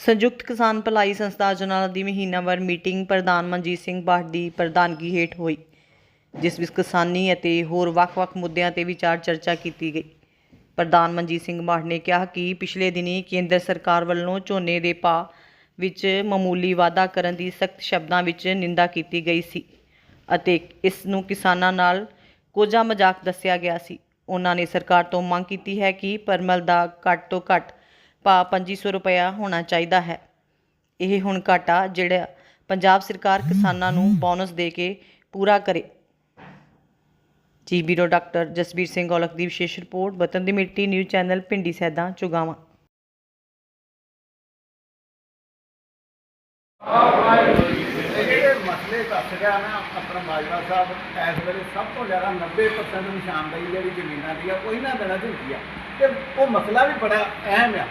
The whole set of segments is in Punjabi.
ਸੰਯੁਕਤ ਕਿਸਾਨ ਭਲਾਈ ਸੰਸਥਾ ਅਜਨਾਲਾ ਦੀ ਮਹੀਨਾਵਾਰ ਮੀਟਿੰਗ ਪ੍ਰਧਾਨ ਮਨਜੀਤ ਸਿੰਘ ਬਾਠ ਦੀ ਪ੍ਰਧਾਨਗੀ ਹੇਠ ਹੋਈ, ਜਿਸ ਵਿੱਚ ਕਿਸਾਨੀ ਅਤੇ ਹੋਰ ਵੱਖ-ਵੱਖ ਮੁੱਦਿਆਂ ਤੇ ਵਿਚਾਰ ਚਰਚਾ ਕੀਤੀ ਗਈ। ਪ੍ਰਧਾਨ ਮਨਜੀਤ ਸਿੰਘ ਬਾਠ ਨੇ ਕਿਹਾ ਕਿ ਪਿਛਲੇ ਦਿਨੀ ਕੇਂਦਰ ਸਰਕਾਰ ਵੱਲੋਂ ਝੋਨੇ ਦੇ ਭਾਅ ਵਿੱਚ ਮਾਮੂਲੀ ਵਾਧਾ ਕਰਨ ਦੀ ਸਖਤ ਸ਼ਬਦਾਂ ਵਿੱਚ ਨਿੰਦਾ ਕੀਤੀ ਗਈ ਸੀ ਅਤੇ ਇਸ ਨੂੰ ਕਿਸਾਨਾਂ ਨਾਲ ਕੋਝਾ ਮਜ਼ਾਕ ਦੱਸਿਆ ਗਿਆ ਸੀ। ਉਹਨਾਂ ਨੇ ਸਰਕਾਰ ਤੋਂ ਮੰਗ ਕੀਤੀ ਹੈ ਕਿ ਪਰਮਲ ਦਾ ਘੱਟ ਤੋਂ ਘੱਟ ਭਾਅ 2500 ਰੁਪਇਆ ਹੋਣਾ ਚਾਹੀਦਾ ਹੈ। ਇਹ ਹੁਣ ਘਾਟਾ ਜਿਹੜਾ ਪੰਜਾਬ ਸਰਕਾਰ ਕਿਸਾਨਾਂ ਨੂੰ ਬੋਨਸ ਦੇ ਕੇ ਪੂਰਾ ਕਰੇ। ਜੀ ਬੀਰੋ ਡਾਕਟਰ ਜਸਬੀਰ ਸਿੰਘ ਔਲਖ ਦੀ ਵਿਸ਼ੇਸ਼ ਰਿਪੋਰਟ, ਵਤਨ ਦੀ ਮਿੱਟੀ ਨਿਊਜ਼ ਚੈਨਲ, ਪਿੰਡੀ ਸੈਦਾ, ਚੁਗਾਵਾਂ। ਜਿਹੜੇ ਮਸਲੇ ਦੱਸ ਗਿਆ ਨਾ, ਆਪਣਾ ਮਾਜਵਾ ਸਾਹਿਬ, ਇਸ ਵੇਲੇ ਸਭ ਤੋਂ ਜ਼ਿਆਦਾ 90% ਨਿਸ਼ਾਨਦੇਹੀ ਜਿਹੜੀ ਜ਼ਮੀਨਾਂ ਦੀ ਆ, ਉਹ ਇਹਨਾਂ ਦਿਨਾਂ 'ਚ ਹੁੰਦੀ ਆ। ਤੇ ਉਹ ਮਸਲਾ ਵੀ ਬੜਾ ਅਹਿਮ ਆ।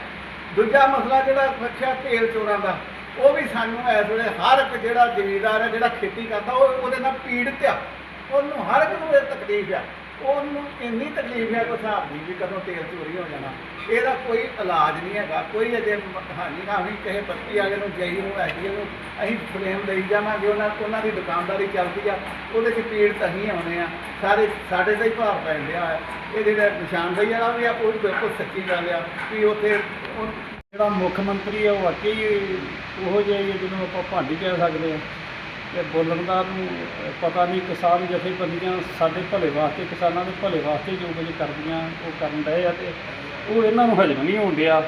ਦੂਜਾ ਮਸਲਾ ਜਿਹੜਾ ਰੱਖਿਆ ਤੇਲ ਚੋਰਾਂ ਦਾ, ਉਹ ਵੀ ਸਾਨੂੰ ਇਸ ਵੇਲੇ ਹਰ ਇੱਕ ਜਿਹੜਾ ਜ਼ਿਮੀਂਦਾਰ ਹੈ, ਜਿਹੜਾ ਖੇਤੀ ਕਰਦਾ, ਉਹ ਉਹਦੇ ਨਾਲ ਪੀੜਤ ਆ। ਉਹਨੂੰ ਹਰ ਇੱਕ ਨੂੰ ਇਹ ਤਕਲੀਫ ਆ। ਉਹਨੂੰ ਇੰਨੀ ਤਕਲੀਫ ਹੈ ਕੋਈ ਹਿਸਾਬ ਨਹੀਂ ਵੀ ਕਦੋਂ ਤੇਲ ਚੋਰੀ ਹੋ ਜਾਣਾ। ਇਹਦਾ ਕੋਈ ਇਲਾਜ ਨਹੀਂ ਹੈਗਾ, ਕੋਈ ਅਜੇ ਹਾਨੀ ਨਾ ਹੋਈ, ਕਿਸੇ ਬੱਤੀ ਵਾਲੇ ਨੂੰ, ਜਈ ਨੂੰ ਹੈਗੀ ਨੂੰ, ਅਸੀਂ ਫਲੇਮ ਦੇਈ ਜਾਵਾਂਗੇ, ਉਹਨਾਂ ਉਹਨਾਂ ਦੀ ਦੁਕਾਨਦਾਰੀ ਚੱਲਦੀ ਆ, ਉਹਦੇ 'ਚ ਪੀੜ ਅਸੀਂ ਆਉਣੇ ਆ। ਸਾਰੇ ਸਾਡੇ ਤੇ ਹੀ ਭਾਰ ਰਿਹਾ ਹੈ। ਇਹ ਜਿਹੜਾ ਨਿਸ਼ਾਨਦੇਹੀ ਵਾਲਾ ਵੀ ਆ, ਉਹ ਵੀ ਬਿਲਕੁਲ ਸੱਚੀ ਗੱਲ ਆ ਵੀ ਉੱਥੇ ਉਹ ਜਿਹੜਾ ਮੁੱਖ ਮੰਤਰੀ ਆ, ਉਹ ਵਾਕਈ ਉਹੋ ਜਿਹਾ ਹੀ ਜਿਹਨੂੰ ਆਪਾਂ ਭਾਂਡੀ ਕਹਿ ਸਕਦੇ ਹਾਂ ਤੇ ਬੋਲਣ ਦਾ ਨੂੰ ਪਤਾ ਨਹੀਂ, ਕਿਸਾਨ ਜਥੇਬੰਦੀਆਂ ਸਾਡੇ ਭਲੇ ਵਾਸਤੇ, ਕਿਸਾਨਾਂ ਦੇ ਭਲੇ ਵਾਸਤੇ ਜੋ ਕੁਝ ਕਰਦੀਆਂ, ਉਹ ਕਰਨ ਰਹੇ ਆ ਤੇ ਉਹ ਇਹਨਾਂ ਨੂੰ ਹਜਮ ਨਹੀਂ ਹੋਣ ਡਿਆ।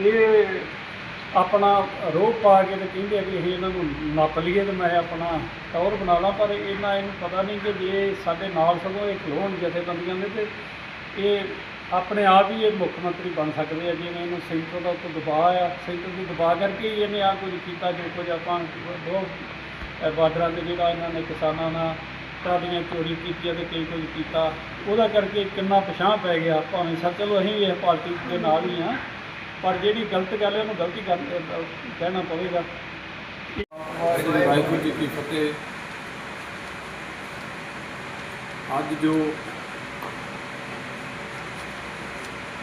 ਇਹ ਆਪਣਾ ਰੋਹ ਪਾ ਕੇ ਤੇ ਕਹਿੰਦੇ ਆ ਕਿ ਇਹ ਇਹਨਾਂ ਨੂੰ ਨੱਪ ਲਈਏ ਤੇ ਮੈਂ ਆਪਣਾ ਟੌਰ ਬਣਾ ਲਾਂ, ਪਰ ਇਹਨਾਂ ਇਹਨੂੰ ਪਤਾ ਨਹੀਂ ਕਿ ਜੇ ਸਾਡੇ ਨਾਲ ਸਗੋਂ ਇਹ ਖਲੋਣ ਜਥੇਬੰਦੀਆਂ ਦੇ ਤੇ ਇਹ ਆਪਣੇ ਆਪ ਹੀ ਇਹ ਮੁੱਖ ਮੰਤਰੀ ਬਣ ਸਕਦੇ ਆ, ਜਿਵੇਂ ਇਹਨੂੰ ਸੈਂਟਰ ਦਾ ਉੱਤੇ ਦਬਾਅ ਆ। ਸੈਂਟਰ ਦੀ ਦਬਾਅ ਕਰਕੇ ਹੀ ਇਹਨੇ ਆ ਕੁਝ ਕੀਤਾ, ਜੋ ਕੁਝ ਆਪਾਂ ਦੋ ਬਾਰਡਰਾਂ ਤੇ ਜਿਹੜਾ ਇਹਨਾਂ ਨੇ ਕਿਸਾਨਾਂ ਨਾਲ ਟਰਾਲੀਆਂ ਚੋਰੀ ਕੀਤੀਆਂ ਤੇ ਕਈ ਕੁਝ ਕੀਤਾ। ਉਹਦਾ ਕਰਕੇ ਕਿੰਨਾ ਪਛਾਣ ਪੈ ਗਿਆ। ਭਾਵੇਂ ਸਰ ਚਲੋ ਅਸੀਂ ਵੀ ਇਹ ਪਾਰਟੀ ਦੇ ਨਾਲ ਹੀ ਆ ਪਰ ਜਿਹੜੀ ਗਲਤ ਗੱਲ ਹੈ ਉਹਨੂੰ ਗਲਤੀ ਕਰ ਅ, ਕਹਿਣਾ ਪਵੇਗਾ। ਵਾਹਿਗੁਰੂ ਜੀ ਕੀ ਫਤਿਹ। ਅੱਜ ਜੋ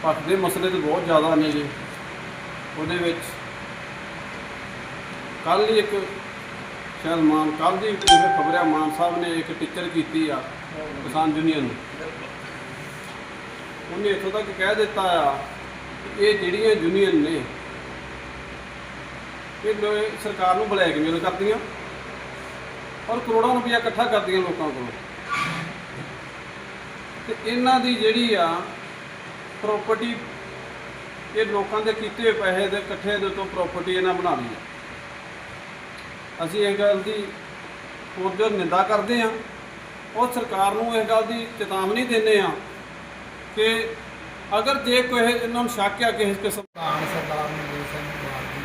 ਭੱਟ ਦੇ ਮਸਲੇ ਤੇ ਬਹੁਤ ਜ਼ਿਆਦਾ ਨੇ ਜੀ। ਉਹਦੇ ਵਿੱਚ ਕੱਲ ਹੀ ਇੱਕ ਸ਼ਾਇਦ ਮਾਨ ਕੱਲ ਦੀ ਜਿਵੇਂ ਖਬਰ ਆ ਮਾਨ ਸਾਹਿਬ ਨੇ ਇੱਕ ਟੀਚਰ ਕੀਤੀ ਆ ਕਿਸਾਨ ਯੂਨੀਅਨ ਨੂੰ। ਉਹਨੇ ਇੱਥੋਂ ਤੱਕ ਕਹਿ ਦਿੱਤਾ ਆ ਇਹ ਜਿਹੜੀਆਂ ਯੂਨੀਅਨ ਨੇ, ਇਹ ਲੋ- ਸਰਕਾਰ ਨੂੰ ਬਲੈਕਮੇਲ ਕਰਦੀਆਂ ਔਰ ਕਰੋੜਾਂ ਰੁਪਇਆ ਇਕੱਠਾ ਕਰਦੀਆਂ ਲੋਕਾਂ ਕੋਲੋਂ। ਤੇ ਇਹਨਾਂ ਦੀ ਜਿਹੜੀ ਆ ਪ੍ਰਾਪਰਟੀ ਇਹ ਲੋਕਾਂ ਦੇ ਕੀਤੇ ਹੋਏ ਪੈਸੇ ਦੇ ਇਕੱਠੇ ਦੇ ਤੋਂ ਪ੍ਰਾਪਰਟੀ ਇਹਨਾਂ ਬਣਾ ਲਈ ਆ। ਅਸੀਂ ਇਹ ਗੱਲ ਦੀ ਪੁਰਜੋਰ ਨਿੰਦਾ ਕਰਦੇ ਆ ਔਰ ਸਰਕਾਰ ਨੂੰ ਇਹ ਗੱਲ ਦੀ ਚੇਤਾਵਨੀ ਦਿੰਦੇ ਆ ਕਿ ਅਗਰ ਜੇ ਕੋਈ ਇਹਨਾਂ ਨੂੰ ਸ਼ੱਕ ਆ ਕਿਸੇ ਕਿਸਮ ਸਰਦਾਰ ਮਨਜੀਤ ਸਿੰਘ ਕੁਮਾਰ ਜੀ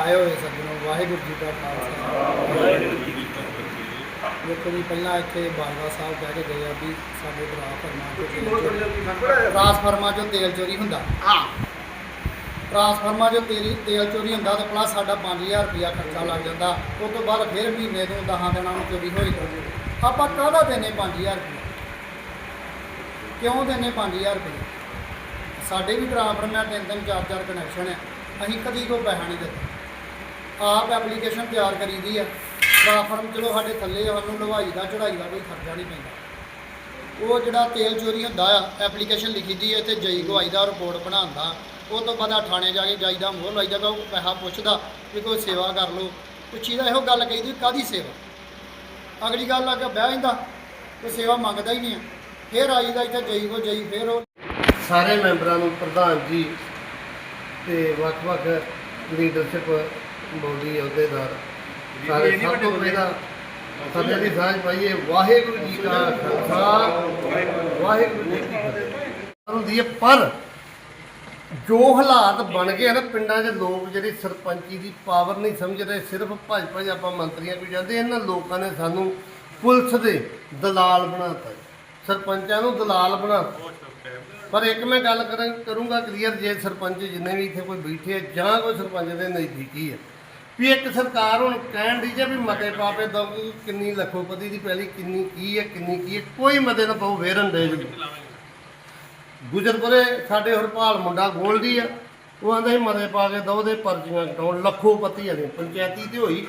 ਆਏ ਹੋਏ ਸੱਜਣੋ ਵਾਹਿਗੁਰੂ ਜੀ ਕਾ ਖਾਲਸਾ। ਵਾਹਿਗੁਰੂ ਜੀ ਕੀ ਫਤਿਹ। ਦੇਖੋ ਜੀ ਪਹਿਲਾਂ ਇੱਥੇ ਬਾਜਵਾ ਸਾਹਿਬ ਕਹਿ ਕੇ ਗਏ ਆ ਵੀ ਸਾਡੇ ਟਰਾਂਸਫਰਮਾਂ ਚੋਂ ਤੇਲ ਚੋਰੀ ਟਰਾਂਸਫਰਮਾਂ ਚੋਂ ਤੇਲ ਚੋਰੀ ਹੁੰਦਾ। ਹਾਂ। ਟਰਾਂਸਫਰਮਾਂ ਜੋ ਤੇਰੀ ਤੇਲ ਚੋਰੀ ਹੁੰਦਾ ਤਾਂ ਪਲੱਸ ਸਾਡਾ 5000 ਰੁਪਇਆ ਖਰਚਾ ਲੱਗ ਜਾਂਦਾ ਉਸ ਤੋਂ ਬਾਅਦ ਫਿਰ ਮਹੀਨੇ ਤੋਂ 10 ਦਿਨਾਂ ਨੂੰ ਚੋਰੀ ਹੋਈ ਆਪਾਂ ਕਾਹਦਾ ਦੇਣੇ 5000 ਰੁਪਇਆ? ਕਿਉਂ ਦੇਣੇ 5000 ਰੁਪਇਆ? ਸਾਡੇ ਵੀ ਟਰਾਂਸਫਾਰਮਰ ਤਿੰਨ ਤਿੰਨ ਚਾਰ ਚਾਰ ਕਨੈਕਸ਼ਨ ਹੈ ਅਸੀਂ ਕਦੀ ਕੋਈ ਪੈਸਾ ਨਹੀਂ ਦਿੱਤਾ। ਆਪ ਐਪਲੀਕੇਸ਼ਨ ਤਿਆਰ ਕਰੀਦੀ ਆ। ਟਰਾਂਸਫਰਮ ਚਲੋ ਸਾਡੇ ਥੱਲੇ ਸਾਨੂੰ ਲਵਾਈ ਦਾ ਚੜਾਈ ਦਾ ਕੋਈ ਖਰਚਾ ਨਹੀਂ ਪੈਂਦਾ। ਉਹ ਜਿਹੜਾ ਤੇਲ ਚੋਰੀ ਹੁੰਦਾ ਆ ਐਪਲੀਕੇਸ਼ਨ ਲਿਖੀ ਦੀ ਹੈ ਤੇ ਜਈ ਗਵਾਈ ਦਾ ਰਿਪੋਰਟ ਬਣਾਉਂਦਾ। ਉਹ ਤੋਂ ਬਾਅਦ ਆ ਥਾਣੇ ਜਾ ਕੇ ਜਾਈ ਦਾ ਮੋਹਰ ਲਾਈ ਦਾ ਉਹ ਪੈਸਾ ਪੁੱਛਦਾ ਵੀ ਕੋਈ ਸੇਵਾ ਕਰ ਲਓ। ਪੁੱਛੀ ਦਾ ਇਹੋ ਗੱਲ ਕਹੀਦੀ ਕਾਦੀ ਸੇਵਾ? ਅਗਲੀ ਗੱਲ ਆ ਕੇ ਬਹਿ ਜਾਂਦਾ ਕੋਈ ਸੇਵਾ ਮੰਗਦਾ ਹੀ ਨਹੀਂ ਆ। ਫਿਰ ਆਈ ਦਾ ਇੱਥੇ ਜਈ ਕੋ ਜਈ ਫਿਰ ਉਹ ਸਾਰੇ ਮੈਂਬਰਾਂ ਨੂੰ ਪ੍ਰਧਾਨ ਜੀ ਤੇ ਵੱਖ-ਵੱਖ ਲੀਡਰਸ਼ਿਪ ਬੋਡੀ ਅਹੁਦੇਦਾਰ। ਸਾਰੇ ਸਭ ਤੋਂ ਪਹਿਲਾਂ ਸਭੇ ਦੀ ਸਾਂਝ ਪਾਈਏ ਵਾਹਿਗੁਰੂ ਜੀ ਕਾ ਖਾਲਸਾ ਵਾਹਿਗੁਰੂ ਜੀ ਕੀ ਫਤਿਹ। ਪਰ ਜੋ ਹਾਲਾਤ ਬਣ ਗਏ ਨਾ ਪਿੰਡਾਂ 'ਚ ਲੋਕ ਜਿਹੜੀ ਸਰਪੰਚੀ ਦੀ ਪਾਵਰ ਨਹੀਂ ਸਮਝਦੇ ਸਿਰਫ ਭੱਜ ਭੱਜ ਆਪਾਂ ਮੰਤਰੀਆਂ ਕੋਲ ਜਾਂਦੇ ਇਹਨਾਂ ਲੋਕਾਂ ਨੇ ਸਾਨੂੰ ਪੁਲਿਸ ਦੇ ਦਲਾਲ ਬਣਾਤਾ ਸਰਪੰਚਾਂ ਨੂੰ ਦਲਾਲ ਬਣਾਤਾ ਪਰ ਇੱਕ ਮੈਂ ਗੱਲ ਕਰਾਂ ਕਰੂੰਗਾ ਕਲੀਅਰ ਜੇ ਸਰਪੰਚ ਜਿੰਨੇ ਵੀ ਇੱਥੇ ਕੋਈ ਬੈਠੇ ਆ ਜਾਂ ਕੋਈ ਸਰਪੰਚ ਦੇ ਨਜ਼ਦੀਕੀ ਹੈ ਵੀ ਇੱਕ ਸਰਕਾਰ ਹੁਣ ਕਹਿਣ ਦੀ ਜੇ ਵੀ ਮਤੇ ਪਾਪੇ ਦਊਗੀ ਕਿੰਨੀ ਲੱਖੋਪਤੀ ਦੀ ਪਹਿਲੀ ਕਿੰਨੀ ਕੀ ਹੈ ਕਿੰਨੀ ਕੀ ਹੈ ਕੋਈ ਮਤੇ ਨਾ ਪਾਉ ਵੇਰਨ ਦੇ ਜੀ ਗੁਜਰਪੁਰੇ ਸਾਡੇ ਹਰਪਾਲ ਮੁੰਡਾ ਗੋਲਦੀ ਆ। ਉਹ ਆਂਦਾ ਸੀ ਮਤੇ ਪਾ ਕੇ ਦੋ ਦੇ ਪਰਚੀਆਂ ਕਟਾਉਣ, ਲੱਖੋ ਪੱਤੀ ਵਾਲੀ ਪੰਚਾਇਤੀ ਤੇ ਹੋਈ।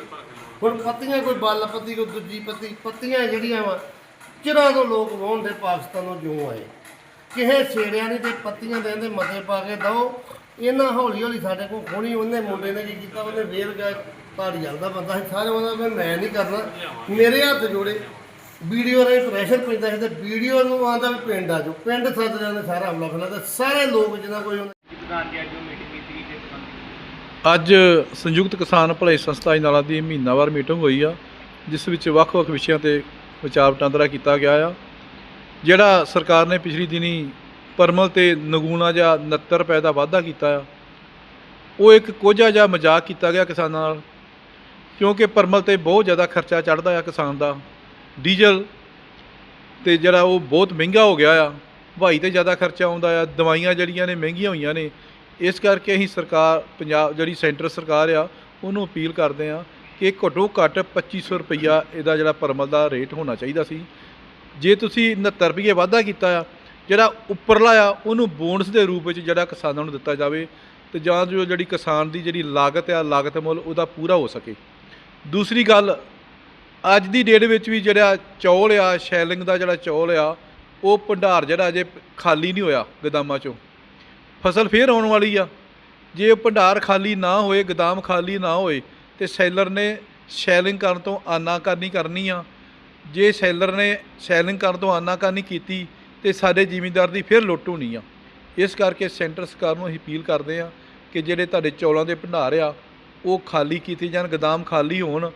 ਹੁਣ ਪੱਤੀਆਂ ਕੋਈ ਬੱਲ ਪੱਤੀ, ਕੋਈ ਦੂਜੀ ਪੱਤੀ, ਪੱਤੀਆਂ ਜਿਹੜੀਆਂ ਵਾ, ਚਿਰਾਂ ਤੋਂ ਲੋਕ ਵਾਹੁਣ ਦੇ ਪਾਕਿਸਤਾਨੋਂ ਜਿਉਂ ਆਏ। ਕਿਸੇ ਛੇੜਿਆ ਨਹੀਂ ਤੇ ਪੱਤੀਆਂ ਦੇ ਦੇ ਮਤੇ ਪਾ ਕੇ ਦੋ। ਇਹਨਾਂ ਹੌਲੀ ਹੌਲੀ ਸਾਡੇ ਕੋਲ ਖੋਣੀ ਉਹਨੇ ਮੁੰਡੇ ਨੇ ਕੀ ਕੀਤਾ? ਉਹਨੇ ਵੇਲ ਗਿਆ ਪਹਾੜੀ ਜਾਂਦਾ ਬੰਦਾ ਸੀ। ਸਾਰੇ ਉਹਦਾ ਮੈਂ ਨਹੀਂ ਕਰਨਾ। ਮੇਰੇ ਹੱਥ ਜੋੜੇ। ਵੀਡੀਓ ਰਾਹੀਂ ਪ੍ਰੈਸ਼ਰ ਪੈਂਦਾ ਸੀ ਤੇ ਵੀਡੀਓ ਨੂੰ ਆਂਦਾ ਵੀ ਪਿੰਡ ਆ ਜਾਓ। ਪਿੰਡ ਸੱਦ ਨੇ ਸਾਰਾ ਹਮਲਾ ਫਲਾ ਤੇ ਸਾਰੇ ਲੋਕ ਜਿਹਨਾਂ ਕੋਈ ਉਹਨੇ ਅੱਜ ਸੰਯੁਕਤ ਕਿਸਾਨ ਭਲਾਈ ਸੰਸਥਾ ਅਜਨਾਲਾ ਦੀ ਮਹੀਨਾਵਾਰ ਮੀਟਿੰਗ ਹੋਈ ਆ ਜਿਸ ਵਿੱਚ ਵੱਖ-ਵੱਖ ਵਿਸ਼ਿਆਂ ਤੇ ਵਿਚਾਰ ਵਟਾਂਦਰਾ ਕੀਤਾ ਗਿਆ ਆ। ਜਿਹੜਾ ਸਰਕਾਰ ਨੇ ਪਿਛਲੀ ਦਿਨੀ ਪਰਮਲ ਤੇ ਨਗੂਣਾ ਜਾਂ 69 ਰੁਪਏ ਦਾ ਵਾਅਦਾ ਕੀਤਾ ਆ ਉਹ ਇੱਕ ਕੋਝਾ ਜਿਹਾ ਮਜ਼ਾਕ ਕੀਤਾ ਗਿਆ ਕਿਸਾਨਾਂ ਨਾਲ ਕਿਉਂਕਿ ਪਰਮਲ ਤੇ ਬਹੁਤ ਜ਼ਿਆਦਾ ਖਰਚਾ ਚੜਦਾ ਆ ਕਿਸਾਨ ਦਾ। ਡੀਜ਼ਲ ਤੇ ਜਿਹੜਾ ਉਹ ਬਹੁਤ ਮਹਿੰਗਾ ਹੋ ਗਿਆ ਆ ਭਾਈ ਤੇ ਜ਼ਿਆਦਾ ਖਰਚਾ ਆਉਂਦਾ ਆ, ਦਵਾਈਆਂ ਜਿਹੜੀਆਂ ਨੇ ਮਹਿੰਗੀਆਂ ਹੋਈਆਂ ਨੇ, ਇਸ ਕਰਕੇ ਅਸੀਂ ਸਰਕਾਰ, ਪੰਜਾਬ ਜਿਹੜੀ ਸੈਂਟਰ ਸਰਕਾਰ ਆ, ਉਹਨੂੰ ਅਪੀਲ ਕਰਦੇ ਆ ਕਿ ਘੱਟੋ ਘੱਟ 2500 ਰੁਪਈਆ ਇਹਦਾ ਜਿਹੜਾ ਪਰਮਲ ਦਾ ਰੇਟ ਹੋਣਾ ਚਾਹੀਦਾ ਸੀ। ਜੇ ਤੁਸੀਂ 69 ਰੁਪਏ ਵਾਧਾ ਕੀਤਾ ਆ, ਜਿਹੜਾ ਉੱਪਰਲਾ ਆ, ਉਹਨੂੰ ਬੋਨਸ ਦੇ ਰੂਪ ਵਿੱਚ ਜਿਹੜਾ ਕਿਸਾਨਾਂ ਨੂੰ ਦਿੱਤਾ ਜਾਵੇ ਤੇ ਜਾਂ ਜੋ ਜਿਹੜੀ ਕਿਸਾਨ ਦੀ ਜਿਹੜੀ ਲਾਗਤ ਆ, ਲਾਗਤ ਮੁੱਲ ਉਹਦਾ ਪੂਰਾ ਹੋ ਸਕੇ। ਦੂਸਰੀ ਗੱਲ ਅੱਜ ਦੀ ਡੇਟ ਵਿੱਚ ਵੀ ਜਿਹੜਾ ਚੌਲ ਆ, ਸ਼ੈਲਿੰਗ ਦਾ ਜਿਹੜਾ ਚੌਲ ਆ, ਉਹ ਭੰਡਾਰ ਜਿਹੜਾ ਅਜੇ ਖਾਲੀ ਨਹੀਂ ਹੋਇਆ ਗਦਾਮਾਂ 'ਚੋਂ। ਫਸਲ ਫੇਰ ਆਉਣ ਵਾਲੀ ਆ। ਜੇ ਉਹ ਭੰਡਾਰ ਖਾਲੀ ਨਾ ਹੋਏ, ਗਦਾਮ ਖਾਲੀ ਨਾ ਹੋਏ, ਤੇ ਸੈਲਰ ਨੇ ਸ਼ੈਲਿੰਗ ਕਰਨ ਤੋਂ ਆਨਾਕਾਨੀ ਕਰਨੀ ਆ। ਜੇ ਸੈਲਰ ਨੇ ਸ਼ੈਲਿੰਗ ਕਰਨ ਤੋਂ ਆਨਾਕਾਨੀ ਕੀਤੀ, ਤੇ ਸਾਡੇ ਜ਼ਿਮੀਂਦਾਰ ਦੀ ਫਿਰ ਲੁੱਟ ਹੋਣੀ ਆ। ਇਸ ਕਰਕੇ ਸੈਂਟਰ ਸਰਕਾਰ ਨੂੰ ਅਸੀਂ ਅਪੀਲ ਕਰਦੇ ਆ ਕਿ ਜਿਹੜੇ ਤੁਹਾਡੇ ਚੌਲਾਂ ਦੇ ਭੰਡਾਰ ਆ, ਉਹ ਖਾਲੀ ਕੀਤੇ ਜਾਣ, ਗਦਾਮ ਖਾਲੀ ਹੋਣ।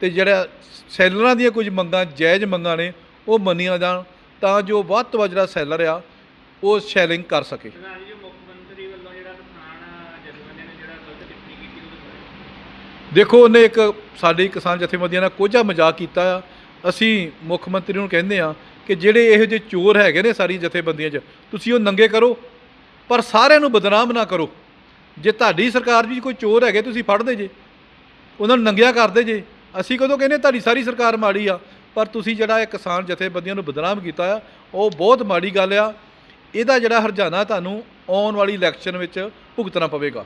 ਤੇ ਜਿਹੜਾ ਸੈਲਰਾਂ ਦੀਆਂ ਕੁਝ ਮੰਗਾਂ ਜਾਇਜ਼ ਮੰਗਾਂ ਨੇ ਉਹ ਮੰਨੀਆਂ ਜਾਣ ਤਾਂ ਜੋ ਵੱਧ ਤੋਂ ਵੱਧ ਜਿਹੜਾ ਸੈਲਰ ਆ ਉਹ ਸ਼ੈਲਿੰਗ ਕਰ ਸਕੇ। ਦੇਖੋ ਉਹਨੇ ਇੱਕ ਸਾਡੀ ਕਿਸਾਨ ਜਥੇਬੰਦੀਆਂ ਨਾਲ ਕੋਝਾ ਮਜ਼ਾਕ ਕੀਤਾ ਆ। ਅਸੀਂ ਮੁੱਖ ਮੰਤਰੀ ਨੂੰ ਕਹਿੰਦੇ ਆ ਕਿ ਜਿਹੜੇ ਇਹੋ ਜਿਹੇ ਚੋਰ ਹੈਗੇ ਨੇ ਸਾਰੀ ਜਥੇਬੰਦੀਆਂ 'ਚ ਤੁਸੀਂ ਉਹ ਨੰਗੇ ਕਰੋ ਪਰ ਸਾਰਿਆਂ ਨੂੰ ਬਦਨਾਮ ਨਾ ਕਰੋ। ਜੇ ਤੁਹਾਡੀ ਸਰਕਾਰ ਵੀ ਕੋਈ ਚੋਰ ਹੈਗੇ ਤੁਸੀਂ ਫੜਦੇ ਜੇ ਉਹਨਾਂ ਨੂੰ ਨੰਗਿਆ ਕਰਦੇ ਜੇ। ਅਸੀਂ ਕਦੋਂ ਕਹਿੰਦੇ ਤੁਹਾਡੀ ਸਾਰੀ ਸਰਕਾਰ ਮਾੜੀ ਆ। ਪਰ ਤੁਸੀਂ ਜਿਹੜਾ ਇਹ ਕਿਸਾਨ ਜਥੇਬੰਦੀਆਂ ਨੂੰ ਬਦਨਾਮ ਕੀਤਾ ਆ, ਉਹ ਬਹੁਤ ਮਾੜੀ ਗੱਲ ਆ। ਇਹਦਾ ਜਿਹੜਾ ਹਰਜਾਨਾ ਤੁਹਾਨੂੰ ਆਉਣ ਵਾਲੀ ਇਲੈਕਸ਼ਨ ਵਿੱਚ ਭੁਗਤਣਾ ਪਵੇਗਾ।